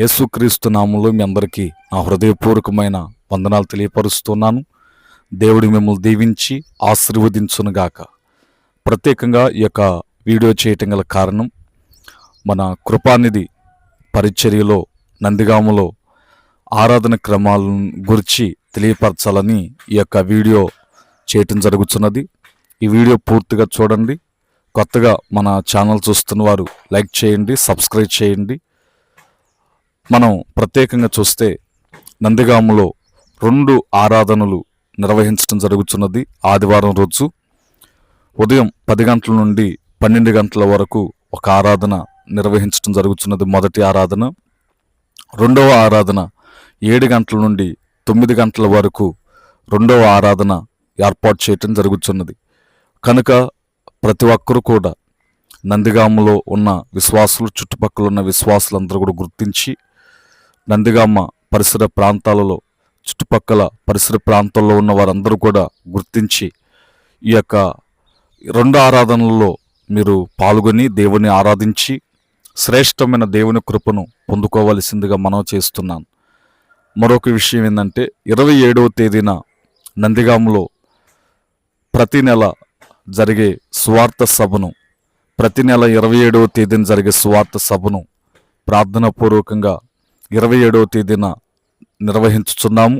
యేసుక్రీస్తు నామంలో మీ అందరికీ నా హృదయపూర్వకమైన వందనాలు తెలియపరుస్తున్నాను. దేవుడు మిమ్మల్ని దీవించి ఆశీర్వదించునుగాక. ప్రత్యేకంగా ఈ యొక్క వీడియో చేయటం గల కారణం మన కృపానిధి పరిచర్యలో నందిగాములో ఆరాధన క్రమాలను గురించి తెలియపరచాలని ఈ యొక్క వీడియో చేయటం జరుగుతున్నది. ఈ వీడియో పూర్తిగా చూడండి. కొత్తగా మన ఛానల్ చూస్తున్న వారు లైక్ చేయండి సబ్స్క్రైబ్ చేయండి. మనం ప్రత్యేకంగా చూస్తే నందిగాములో రెండు ఆరాధనలు నిర్వహించడం జరుగుతున్నది ఆదివారం రోజు. ఉదయం పది గంటల నుండి పన్నెండు గంటల వరకు ఒక ఆరాధన నిర్వహించడం జరుగుతున్నది మొదటి ఆరాధన. రెండవ ఆరాధన ఏడు గంటల నుండి తొమ్మిది గంటల వరకు రెండవ ఆరాధన ఏర్పాటు చేయటం జరుగుతున్నది. కనుక ప్రతి ఒక్కరూ కూడా నందిగాములో ఉన్న విశ్వాసులు చుట్టుపక్కల ఉన్న విశ్వాసులందరూ కూడా గుర్తించి నందిగామ పరిసర ప్రాంతాలలో చుట్టుపక్కల పరిసర ప్రాంతాల్లో ఉన్న వారందరూ కూడా గుర్తించి ఈ యొక్క రెండు ఆరాధనలలో మీరు పాల్గొని దేవుని ఆరాధించి శ్రేష్టమైన దేవుని కృపను పొందుకోవలసిందిగా మనం చేస్తున్నాను మరొక విషయం ఏంటంటే ఇరవై ఏడవ తేదీన నందిగాములో ప్రతి నెల జరిగే స్వార్థ సభను ప్రతి నెల ఇరవై ఏడవ తేదీన జరిగే స్వార్థ సభను ప్రార్థనాపూర్వకంగా ఇరవై ఏడవ తేదీన నిర్వహించుచున్నాము.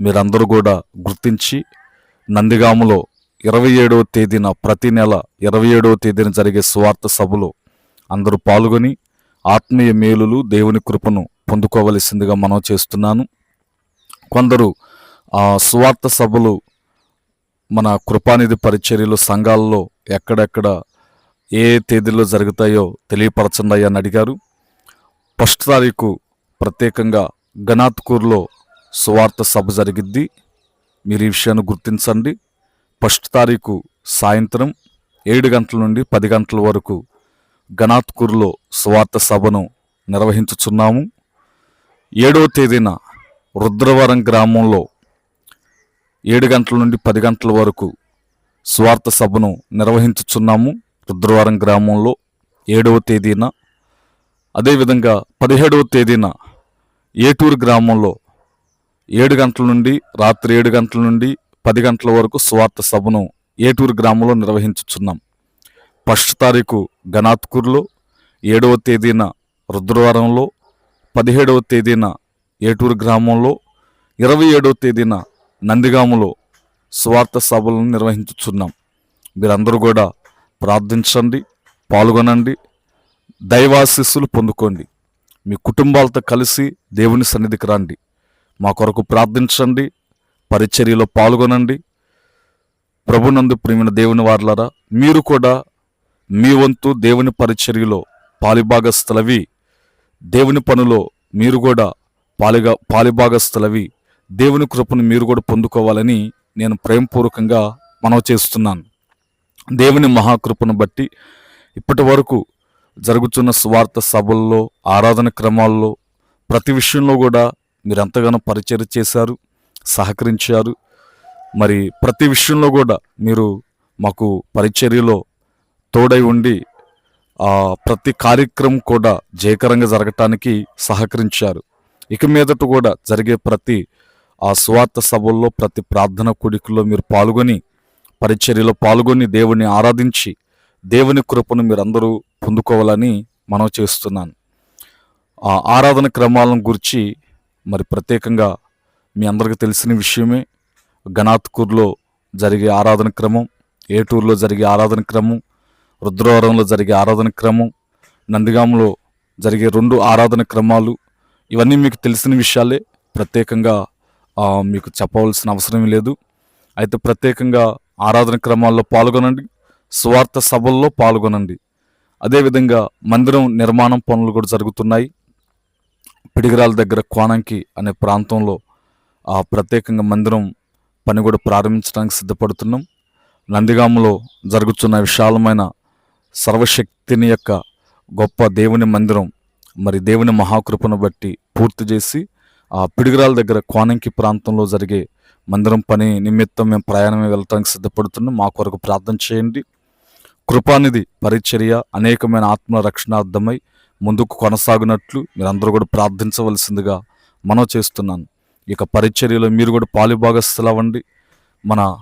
మీరందరూ కూడా గుర్తించి నందిగాములో ఇరవై ఏడవ తేదీన ప్రతి నెల ఇరవై ఏడవ తేదీన జరిగే స్వార్థ సభలో అందరూ పాల్గొని ఆత్మీయ మేలులు దేవుని కృపను పొందుకోవలసిందిగా మనం చేస్తున్నాను. కొందరు ఆ స్వార్థ సభలు మన కృపానిధి పరిచర్యలు సంఘాల్లో ఎక్కడెక్కడ ఏ తేదీలో జరుగుతాయో తెలియపరచండి అని అడిగారు. ఫస్ట్ తారీఖు ప్రత్యేకంగా గనాత్కూర్లో సువార్త సభ జరిగిద్ది. మీరు ఈ విషయాన్ని గుర్తించండి. ఫస్ట్ తారీఖు సాయంత్రం ఏడు గంటల నుండి పది గంటల వరకు గనాత్కూర్లో సువార్త సభను నిర్వహించుచున్నాము. ఏడవ తేదీన రుద్రవరం గ్రామంలో ఏడు గంటల నుండి పది గంటల వరకు స్వార్థ సభను నిర్వహించుచున్నాము. రుద్రవరం గ్రామంలో ఏడవ తేదీన అదేవిధంగా పదిహేడవ తేదీన ఏటూరు గ్రామంలో ఏడు గంటల నుండి రాత్రి ఏడు గంటల నుండి పది గంటల వరకు స్వార్థ సభను ఏటూరు గ్రామంలో నిర్వహించుచున్నాం. ఫస్ట్ తారీఖు గనాత్కూర్లో ఏడవ తేదీన రుద్రవరంలో పదిహేడవ తేదీన ఏటూరు గ్రామంలో ఇరవై ఏడవ తేదీన నందిగాములో స్వార్థ సభలను నిర్వహించుచున్నాం. మీరందరూ కూడా ప్రార్థించండి పాల్గొనండి దైవాశీస్సులు పొందుకోండి. మీ కుటుంబాలతో కలిసి దేవుని సన్నిధికి రండి. మా కొరకు ప్రార్థించండి. పరిచర్యలో పాల్గొనండి. ప్రభునందు ప్రేమిన దేవుని వార్లరా మీరు కూడా మీ వంతు దేవుని పరిచర్యలో పాలిభాగస్థలవి. దేవుని పనులో మీరు కూడా పాలిగా పాలిభాగస్థలవి. దేవుని కృపను మీరు కూడా పొందుకోవాలని నేను ప్రేమపూర్వకంగా మనవి చేస్తున్నాను. దేవుని మహాకృపను బట్టి ఇప్పటి వరకు జరుగుతున్న స్వార్థ సభల్లో ఆరాధన క్రమాల్లో ప్రతి విషయంలో కూడా మీరు ఎంతగానో పరిచయం చేశారు సహకరించారు. మరి ప్రతి విషయంలో కూడా మీరు మాకు పరిచర్యలో తోడై ఉండి ప్రతి కార్యక్రమం కూడా జయకరంగా జరగటానికి సహకరించారు. ఇక మీదట కూడా జరిగే ప్రతి ఆ స్వార్థ సభల్లో ప్రతి ప్రార్థన కొడుకుల్లో మీరు పాల్గొని పరిచర్యలో పాల్గొని దేవుణ్ణి ఆరాధించి దేవుని కృపను మీరందరూ పొందుకోవాలని మనం చేస్తున్నాను. ఆ ఆరాధన క్రమాలను గురించి మరి ప్రత్యేకంగా మీ అందరికీ తెలిసిన విషయమే. గణాత్కూర్లో జరిగే ఆరాధన క్రమం ఏటూరులో జరిగే ఆరాధన క్రమం రుద్రవరంలో జరిగే ఆరాధన క్రమం నందిగాంలో జరిగే రెండు ఆరాధన క్రమాలు ఇవన్నీ మీకు తెలిసిన విషయాలే. ప్రత్యేకంగా మీకు చెప్పవలసిన అవసరం లేదు. అయితే ప్రత్యేకంగా ఆరాధన క్రమాల్లో పాల్గొనండి. స్వార్థ సభల్లో పాల్గొనండి. అదేవిధంగా మందిరం నిర్మాణం పనులు కూడా జరుగుతున్నాయి. పిడిగరాల దగ్గర కోనంకి అనే ప్రాంతంలో ఆ ప్రత్యేకంగా మందిరం పని కూడా ప్రారంభించడానికి సిద్ధపడుతున్నాం. నందిగామలో జరుగుతున్న విశాలమైన సర్వశక్తిని యొక్క గొప్ప దేవుని మందిరం మరి దేవుని మహాకృపను బట్టి పూర్తి చేసి ఆ పిడిగరాల దగ్గర కోనంకి ప్రాంతంలో జరిగే మందిరం పని నిమిత్తం మేము ప్రయాణమే వెళ్ళటానికి సిద్ధపడుతున్నాం. మా కొరకు ప్రార్థన చేయండి. కృపానిధి పరిచర్య అనేకమైన ఆత్మ రక్షణార్థమై ముందుకు కొనసాగినట్లు మీరందరూ కూడా ప్రార్థించవలసిందిగా మనం చేస్తున్నాను. ఇక పరిచర్యలో మీరు కూడా పాలుభాగస్తులు అవ్వండి. మన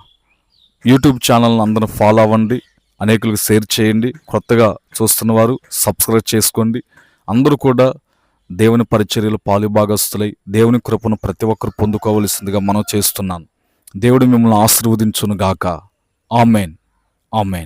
యూట్యూబ్ ఛానల్ని అందరూ ఫాలో అవ్వండి. అనేకులకు షేర్ చేయండి. కొత్తగా చూస్తున్నవారు సబ్స్క్రైబ్ చేసుకోండి. అందరూ కూడా దేవుని పరిచర్యలు పాలుభాగస్తులై దేవుని కృపను ప్రతి ఒక్కరు పొందుకోవలసిందిగా మనం చేస్తున్నాను. దేవుడు మిమ్మల్ని ఆశీర్వదించును గాక ఆమెన్. ఆమెన్.